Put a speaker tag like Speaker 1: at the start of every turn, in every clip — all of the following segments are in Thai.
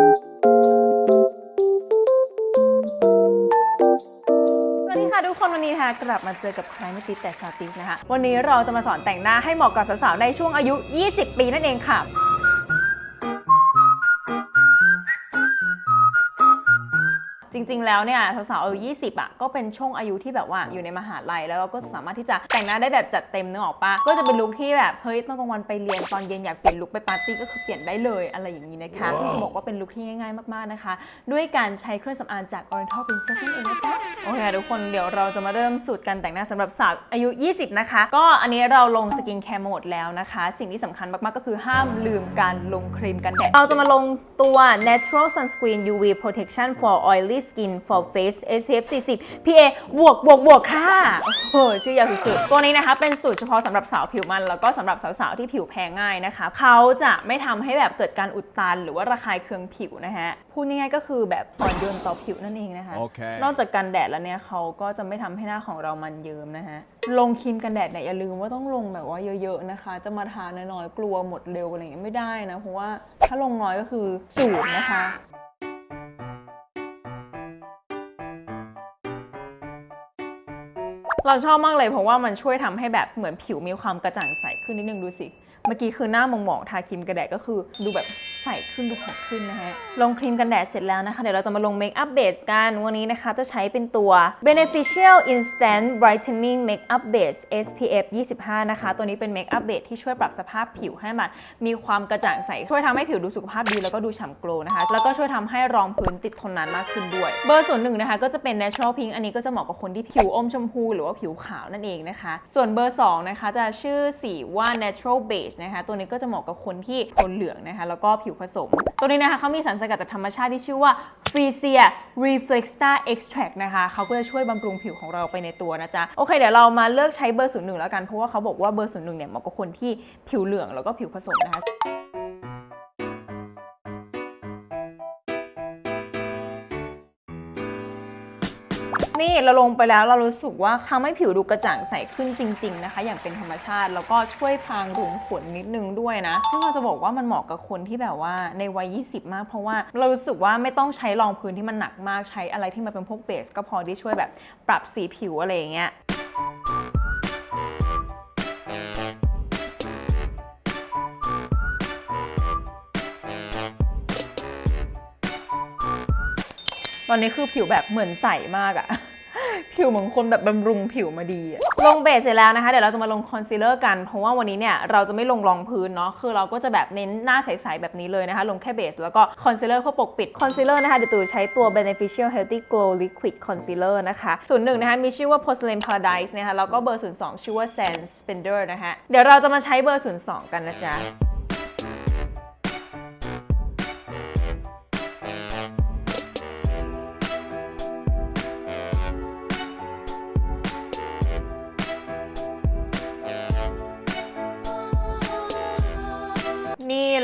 Speaker 1: สวัสดีค่ะทุกคนวันนี้นะคะกลับมาเจอกับใครไม่ติดแต่สาวติสนะคะ วันนี้เราจะมาสอนแต่งหน้าให้เหมาะกับสาวๆในช่วงอายุ 20 ปีนั่นเองค่ะ ริง ๆ แล้วเนี่ยสาวๆอายุ20อะก็เป็นช่วงอายุที่แบบว่าอยู่ในมหาลัยแล้วเราก็สามารถที่จะแต่งหน้าได้แบบจัดเต็มเนื้อออกปะก็จะเป็นลุคที่แบบเฮ้ยตอนกลางวันไปเรียนตอนเย็นอยากเปลี่ยนลุคไปปาร์ตี้ก็คือเปลี่ยนได้เลยอะไรอย่างนี้นะคะซึ่งจะบอกว่าเป็นลุคที่ง่ายๆมากๆนะคะ ด้วยการใช้เครื่องสำอางจาก Oriental Princess นั่นเองนะจ๊ะโอเคทุกคนเดี๋ยวเราจะมาเริ่มสูตรการแต่งหน้าสำหรับสาวอายุ 20 นะคะ ก็อันนี้เราลงสกินแคร์หมดแล้วนะคะ สิ่งที่สำคัญมากๆก็คือห้ามลืมการลงครีมกันแดดเราจะมาลงตัว natural sunscreen UV protection for oily skin for face SPF 40 PA บวกบวกบวกค่ะโอ้โหชื่อยาวสุดๆ ตัวนี้นะคะเป็นสูตรเฉพาะสำหรับสาวผิวมัน แล้วก็สำหรับสาวๆ ที่ผิวแพ้ง่ายนะคะ เขาจะไม่ทำให้แบบเกิดการอุดตัน หรือว่าระคายเคืองผิวนะฮะ พูดง่ายๆก็คือแบบอ่อนโยนต่อผิวนั่นเองนะคะ
Speaker 2: โอเค
Speaker 1: นอกจากกันแดดแล้วเนี่ยเขาก็จะไม่ทำให้หน้าของเรามันเยิ้มนะฮะ ลงครีมกันแดดเนี่ยอย่าลืมว่าต้องลงแบบว่าเยอะๆนะคะ จะมาทาน้อยๆกลัวหมดเร็วอะไรอย่างเงี้ยไม่ได้นะ เพราะว่าถ้าลงน้อยก็คือสูตรนะคะ เราชอบมากเลยเพราะว่ามันช่วยทำให้แบบเหมือนผิวมีความกระจ่างใสขึ้นนิดนึงดูสิ เมื่อกี้คือหน้าหมองๆทาครีมกระแดดก็คือดูแบบ ใสขึ้นดูผ่องขึ้นนะฮะ ลงครีมกันแดดเสร็จแล้วนะคะ เดี๋ยวเราจะมาลงเมคอัพเบสกัน วันนี้นะคะจะใช้เป็นตัว Beneficial Instant Brightening Makeup Base SPF 25 นะคะ ตัวนี้เป็นเมคอัพเบสที่ช่วยปรับสภาพผิวให้มันมีความกระจ่างใส ช่วยทำให้ผิวดูสุขภาพดีแล้วก็ดูฉ่ำโกล์นะคะ แล้วก็ช่วยทำให้รองพื้นติดทนนานมากขึ้นด้วย เบอร์ส่วนหนึ่งนะคะก็จะเป็น natural pink อันนี้ก็จะเหมาะกับคนที่ผิวอมชมพู หรือว่าผิวขาวนั่นเองนะคะ ส่วนเบอร์สองนะคะจะชื่อสีว่า natural beige นะคะ ตัวนี้ก็จะเหมาะกับคนที่โทนเหลืองนะคะ แล้วก็ผิวผสม ตัวนี้นะคะเขามีสารสกัดจากธรรมชาติที่ชื่อว่า Freesia Reflexta Extract นะคะเขาก็จะช่วยบำรุงผิวของเราไปในตัวนะจ๊ะ โอเค เดี๋ยวเรามาเลือกใช้เบอร์ศูนย์หนึ่งแล้วกัน เพราะว่าเขาบอกว่าเบอร์ศูนย์หนึ่งเนี่ยเหมาะกับคนที่ผิวเหลืองแล้วก็ผิวผสมนะคะ นี่เราลงไปแล้วเรารู้สึกว่าทำให้ผิวดูกระจ่างใสขึ้นจริง ๆนะคะ อย่างเป็นธรรมชาติ แล้วก็ช่วยพรางรูขุมขนนิดนึงด้วยนะซึ่งเราจะบอกว่ามันเหมาะกับคนที่แบบว่าในวัย 20 มาก เพราะว่าเรารู้สึกว่าไม่ต้องใช้รองพื้นที่มันหนักมากใช้อะไรที่มันเป็นพวกเบส ก็พอที่ช่วยแบบปรับสีผิวอะไรอย่างเงี้ย ตอนนี้คือผิวแบบเหมือนใสมากอะผิวเหมือนคนแบบบำรุงผิวมาดีอะลงเบสเสร็จแล้วนะคะ เดี๋ยวเราจะมาลงคอนซีลเลอร์กัน เพราะว่าวันนี้เนี่ยเราจะไม่ลงรองพื้นเนาะ คือเราก็จะแบบเน้นหน้าใสๆแบบนี้เลยนะคะ ลงแค่เบสแล้วก็คอนซีลเลอร์เพื่อปกปิด คอนซีลเลอร์นะคะ เดี๋ยวตูใช้ตัว beneficial healthy glow liquid concealer นะคะส่วนหนึ่งนะคะ มีชื่อว่า porcelain paradise นะคะ แล้วก็เบอร์02ชื่อว่า sand spender นะคะ เดี๋ยวเราจะมาใช้เบอร์02กันนะจ๊ะ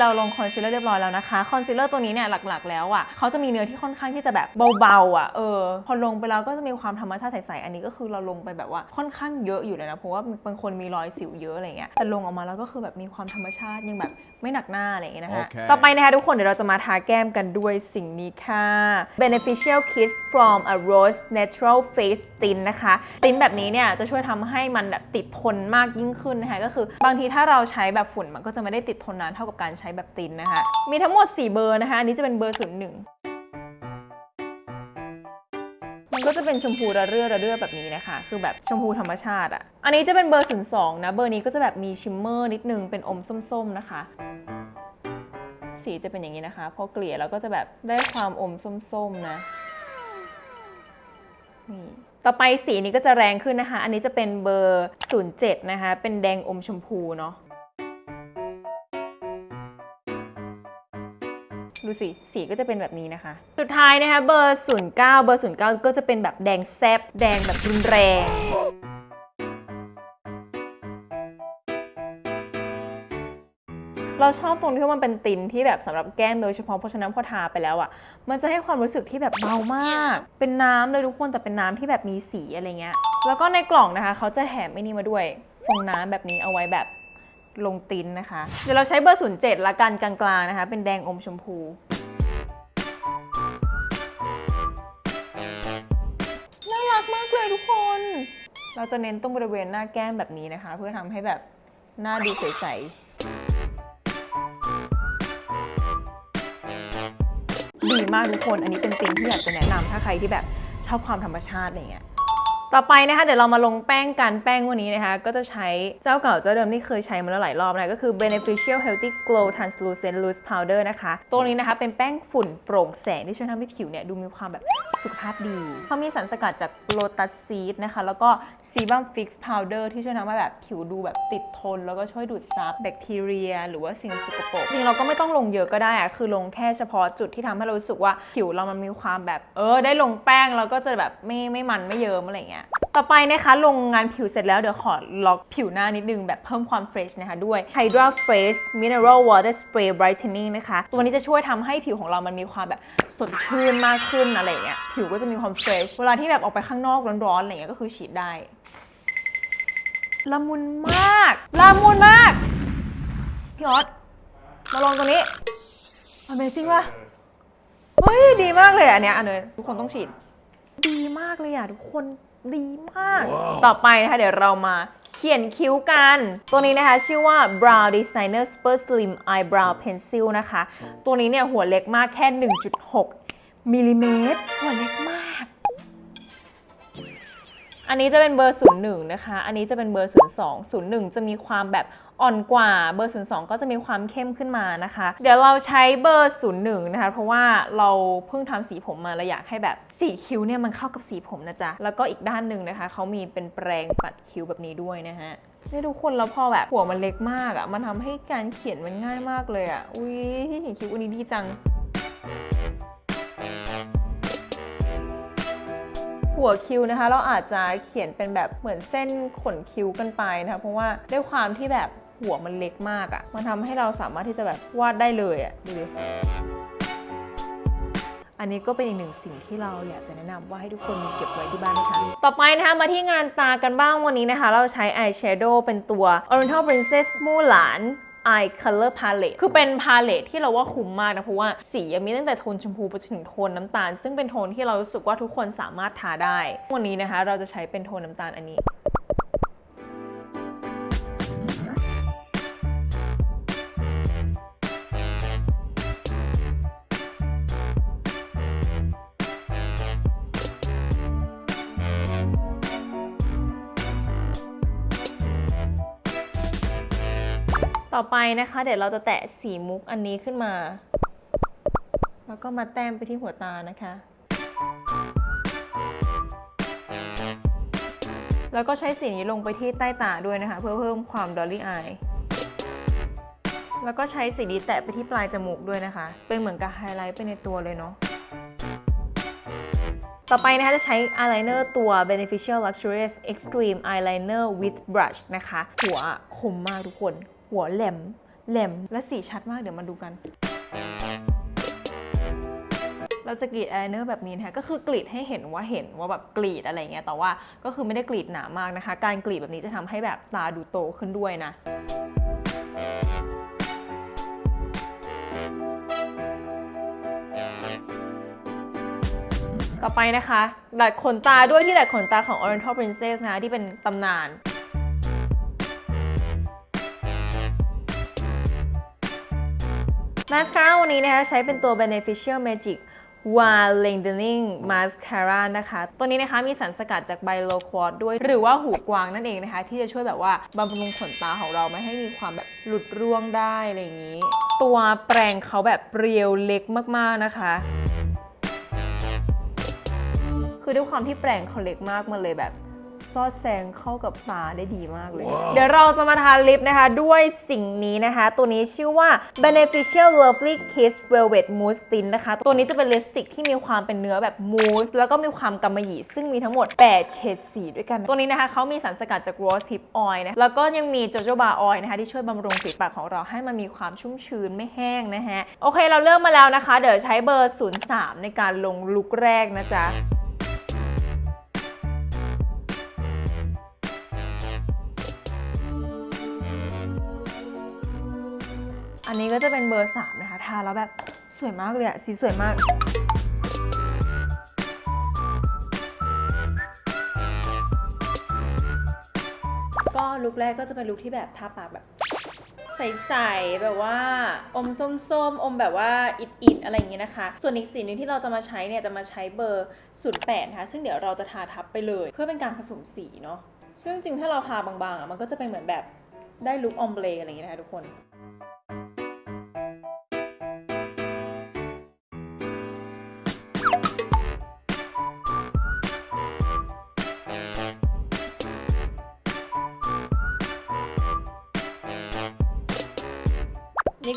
Speaker 1: เราลงคอนซีลเลอร์เรียบร้อยแล้วนะคะคอนซีลเลอร์ตัวนี้เนี่ยหลักๆ แล้วอะเขาจะมีเนื้อที่ค่อนข้างที่จะแบบเบาๆอะเออพอลงไปแล้วก็จะมีความธรรมชาติใสๆอันนี้ก็คือเราลงไปแบบว่าค่อนข้างเยอะอยู่เลยนะเพราะว่าบางคนมีรอยสิวเยอะอะไรเงี้ยแต่ลงออกมาแล้วก็คือแบบมีความธรรมชาติยังแบบไม่หนักหน้าอะไรอย่างเงี้ยนะคะ
Speaker 2: โอเค
Speaker 1: ต่อไปนะคะทุกคนเดี๋ยวเราจะมาทาแก้มกันด้วยสิ่งนี้ค่ะ beneficial kiss from a rose natural face tint นะคะตินแบบนี้เนี่ยจะช่วยทำให้มันแบบติดทนมากยิ่งขึ้นนะคะก็คือบางทีถ้าเราใช้แบบฝุ่นมันก็จะไม่ได้ติดทนนานเท่ากับการใช้แบบตินนะคะมีทั้งหมด 4 เบอร์นะคะอันนี้จะเป็นเบอร์01มัน ก็จะเป็นชมพูระเรื่อระเรื่อแบบนี้นะคะ คือแบบชมพูธรรมชาติอะ่ะ อันนี้จะเป็นเบอร์02นะ เบอร์นี้ก็จะแบบมีชิมเมอร์นิดนึง เป็นอมส้มๆนะคะ สีจะเป็นอย่างนี้นะคะ พอเกลี่ยแล้วก็จะแบบได้ความอมส้มๆนะ นี่ ต่อไปสีนี้ก็จะแรงขึ้นนะคะ อันนี้จะเป็นเบอร์ 07 นะคะ เป็นแดงอมชมพูเนาะ ดูสิ สีก็จะเป็นแบบนี้นะคะ สุดท้ายนะคะเบอร์ 09 เบอร์ 09 ก็จะเป็นแบบแดงแซบแดงแบบรุนแรงเราชอบตรงที่มันเป็นตินที่แบบสำหรับแก้มโดยเฉพาะเพราะฉะนั้นพอทาไปแล้วอะ่ะ มันจะให้ความรู้สึกที่แบบเบามาก เป็นน้ำเลยทุกคนแต่เป็นน้ำที่แบบมีสีอะไรเงี้ย แล้วก็ในกล่องนะคะ เขาจะแถมไอ้นี่มาด้วย ฟองน้ำแบบนี้เอาไว้แบบ ลงติ้นนะคะ เดี๋ยวเราใช้เบอร์ศูนย์เจ็ดละกันกลางๆนะคะ เป็นแดงอมชมพู น่ารักมากเลยทุกคน เราจะเน้นตรงบริเวณหน้าแก้มแบบนี้นะคะ เพื่อทำให้แบบหน้าดูใสดีมากทุกคน อันนี้เป็นติ้นที่อยากจะแนะนำถ้าใครที่แบบชอบความธรรมชาติอะไรเงี้ย ต่อไปนะคะเดี๋ยวเรามาลงแป้งกันแป้งวันนี้นะคะ ก็จะใช้เจ้าเก่าเจ้าเดิมที่เคยใช้มาแล้วหลายรอบนะก็คือ Beneficial Healthy Glow Translucent Loose Powder นะคะ ตัวนี้นะคะเป็นแป้งฝุ่นโปร่งแสงที่ช่วยทำให้ผิวเนี่ยดูมีความแบบสุขภาพดีเขามีสารสกัดจากโลตัสซีดนะคะ แล้วก็ซีบัมฟิกซ์พาวเดอร์ที่ช่วยทำให้แบบผิวดูแบบติดทน แล้วก็ช่วยดูดซับแบคทีเรีย หรือว่าสิ่งสกปรกจริงเราก็ไม่ต้องลงเยอะก็ได้อะคือลงแค่เฉพาะจุดที่ทำให้เรารู้สึกว่าผิวเรามันมีความแบบเออได้ลงแป้งแล้วก็จะแบบไม่ไม่มันไม่เยิ้มอะไรเงี้ยต่อไปนะคะลงงานผิวเสร็จแล้วเดี๋ยวขอล็อกผิวหน้านิดนึงแบบเพิ่มความเฟรชนะคะด้วย Hydra Fresh Mineral Water Spray Brightening นะคะ ตัวนี้จะช่วยทำให้ผิวของเรามันมีความแบบสดชื่นมากขึ้นอะไรเงี้ย ผิวก็จะมีความเฟรช เวลาที่แบบออกไปข้างนอกร้อนๆอะไรเงี้ยก็คือฉีดได้ ละมุนมาก ละมุนมาก พี่ออสมาลองตัวนี้ Amazing ว่ะเฮ้ย ดีมากเลยอะอันเนี้ยอันเนี้ยทุกคนต้องฉีด ดีมากเลยอะทุกคนดีมาก ต่อไปนะคะเดี๋ยวเรามาเขียนคิ้วกัน ตัวนี้นะคะชื่อว่า Brow Designer Super Slim Eyebrow Pencil นะคะ ตัวนี้เนี่ยหัวเล็กมากแค่ 1.6มิลลิเมตรหัวเล็กมาก อันนี้จะเป็นเบอร์ 01 นะคะ อันนี้จะเป็นเบอร์ 02 01 จะมีความแบบ อ่อนกว่าเบอร์ 02 ก็จะมีความเข้มขึ้นมานะคะ เดี๋ยวเราใช้เบอร์ 01 นะคะ เพราะว่าเราเพิ่งทำสีผมมาเราอยากให้แบบสีคิ้วเนี่ยมันเข้ากับสีผมนะจ๊ะ แล้วก็อีกด้านหนึ่งนะคะเขามีเป็นแปรงปัดคิ้วแบบนี้ด้วยนะฮะนี่ทุกคนแล้วพอแบบหัวมันเล็กมากอะ่ะมันทำให้การเขียนมันง่ายมากเลยอะ่ะอุ้ยที่เขียนคิ้วอันนี้ดีจังหัวคิ้วนะคะ เราอาจจะเขียนเป็นแบบเหมือนเส้นขนคิ้วกันไปนะคะ เพราะว่าด้วยความที่แบบ หัวมันเล็กมากอะ่ะ มันทำให้เราสามารถที่จะแบบวาดได้เลยอะ่ะดูดิอันนี้ก็เป็นอีกหนึ่งสิ่งที่เราอยากจะแนะนำว่าให้ทุกคนมีเก็บไว้ที่บ้านนะคะ ต่อไปนะคะมาที่งานตากันบ้างวันนี้นะคะ เราใช้อายแชโดว์เป็นตัว Oriental Princess มู่หลาน Eye Color Palette คือเป็นพาเลตที่เราว่าคุ้มมากนะ เพราะว่าสีมีตั้งแต่โทนชมพูไปจนถึงโทนน้ำตาล ซึ่งเป็นโทนที่เรารู้สึกว่าทุกคนสามารถทาได้ วันนี้นะคะเราจะใช้เป็นโทนน้ำตาลอันนี้ ต่อไปนะคะ เดี๋ยวเราจะแตะสีมุกอันนี้ขึ้นมา แล้วก็มาแต้มไปที่หัวตานะคะ แล้วก็ใช้สีนี้ลงไปที่ใต้ตาด้วยนะคะ เพื่อเพิ่มความดอลลี่อายแล้วก็ใช้สีนี้แตะไปที่ปลายจมูกด้วยนะคะ เป็นเหมือนกับไฮไลท์ไปในตัวเลยเนาะต่อไปนะคะจะใช้อายไลเนอร์ตัว Beneficial Luxurious Extreme Eyeliner with Brush นะคะ หัวคมมากทุกคน หัวแหลมแหลมและสีชัดมากเดี๋ยวมาดูกัน เราจะกรีดอายไลเนอร์แบบนี้นะคะก็คือกรีดให้เห็นว่าเห็นว่าแบบกรีดอะไรเงี้ยแต่ว่าก็คือไม่ได้กรีดหนามากนะคะ การกรีดแบบนี้จะทำให้แบบตาดูโตขึ้นด้วยนะต่อไปนะคะ ดัดขนตาด้วยที่ดัดขนตาของ Oriental Princess นะที่เป็นตำนาน มาสคาร่าวันนี้นะคะใช้เป็นตัว Beneficial Magic While Lengthening Mascara นะคะ ตัวนี้นะคะมีสารสกัดจากไบโลควอดด้วย หรือว่าหูกวางนั่นเองนะคะ ที่จะช่วยแบบว่าบำรุงขนตาของเราไม่ให้มีความแบบหลุดร่วงได้ อะไรอย่างนี้ ตัวแปรงเขาแบบเรียวเล็กมากๆนะคะ คือด้วยความที่แปรงเขาเล็กมากมันเลยแบบ ซอดแซงเข้ากับตาได้ดีมากเลย เดี๋ยวเราจะมาทาลิปนะคะด้วยสิ่งนี้นะคะ ตัวนี้ชื่อว่า Beneficial Lovely Kiss Velvet Mousse Tint นะคะ ตัวนี้จะเป็นลิปสติกที่มีความเป็นเนื้อแบบมูสแล้วก็มีความกำมะหยี่ซึ่งมีทั้งหมด 8 เฉดสีด้วยกัน ตัวนี้นะคะเขามีสารสกัดจาก Rose Hip Oil นะแล้วก็ยังมี Jojoba Oil นะคะ ที่ช่วยบำรุงฝีปากของเราให้มันมีความชุ่มชื้นไม่แห้งนะฮะโอเคเราเริ่มมาแล้วนะคะ เดี๋ยวใช้เบอร์ 03 ในการลงลุคแรกนะจ๊ะ นนี้ก็จะเป็นเบอร์3นะคะ ทาแล้วแบบสวยมากเลยอะสีสวยมากตลุคแรกก็จะเป็นลุคที่แบบทาปากแบบใสๆแบบว่าอมส้มๆ อมแบบว่าอิดๆอะไรอย่างเงี้ยนะคะ ส่วนอีกสีหนึงที่เราจะมาใช้เนี่ย จะมาใช้เบอร์08นะคะ ซึ่งเดี๋ยวเราจะทาทับไปเลย เพื่อเป็นการผสมสีเนาะซึ่งจริงถ้าเราทาบางๆอะมันก็จะเป็นเหมือนแบบได้ลุคออมเบรอะไรอย่างเงี้ยนะคะทุกคน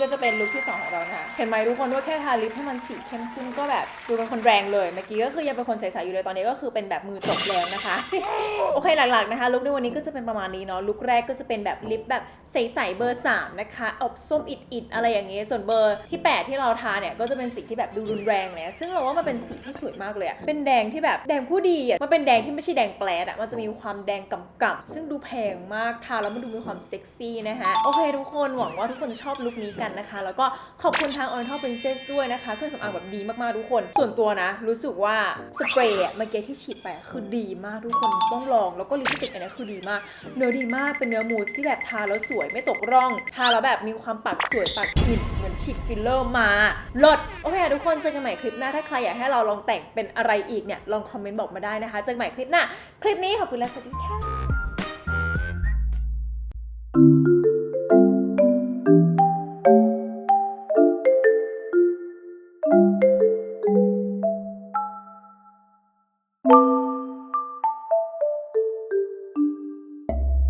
Speaker 1: ก็จะเป็นลุคที่ 2 ของเรานะคะเห็นไหมทุกคนว่าแค่ทาลิปให้มันสีเข้มขึ้นก็แบบดูเป็นคนแรงเลย เมื่อกี้ก็คือยังเป็นคนใสๆอยู่เลยตอนนี้ก็คือเป็นแบบมือตบแล้วนะคะ โอเคหลักๆนะคะลุคในวันนี้ก็จะเป็นประมาณนี้เนาะลุคแรกก็จะเป็นแบบลิปแบบใสๆเบอร์ 3 นะคะอบส้มอิดๆอะไรอย่างเงี้ยส่วนเบอร์ที่ 8 ที่เราทาเนี่ยก็จะเป็นสีที่แบบดูรุนแรงเลยซึ่งเราว่ามันเป็นสีที่สวยมากเลยเป็นแดงที่แบบแดงผู้ดีอะมันเป็นแดงที่ไม่ใช่แดงแปลดอะมันจะมีความแดงกำๆซึ่งดูแพงมากทาแล้วมันดูมีความเซ็กซี่นะคะโอเคทุกคนหวังว่าทุกคนจะชอบลุคนี้กันนะคะ แล้วก็ขอบคุณทาง Oriental Princess ด้วยนะคะ เครื่องสำอางแบบดีมากๆทุกคน ส่วนตัวนะ รู้สึกว่าสเปรย์เมื่อกี้ที่ฉีดไปคือดีมากทุกคนต้องลอง แล้วก็ลิปสติกอันนี้คือดีมาก เนื้อดีมากเป็นเนื้อมูสที่แบบทาแล้วสวยไม่ตกร่อง ทาแล้วแบบมีความปากสวยปากอิ่มเหมือนฉีดฟิลเลอร์มาลดโอเคทุกคนเจอกันใหม่คลิปหน้าถ้าใครอยากให้เราลองแต่งเป็นอะไรอีกเนี่ยลองคอมเมนต์บอกมาได้นะคะเจอกันใหม่คลิปหน้าคลิปนี้ขอบคุณและสวัสดีค่ะ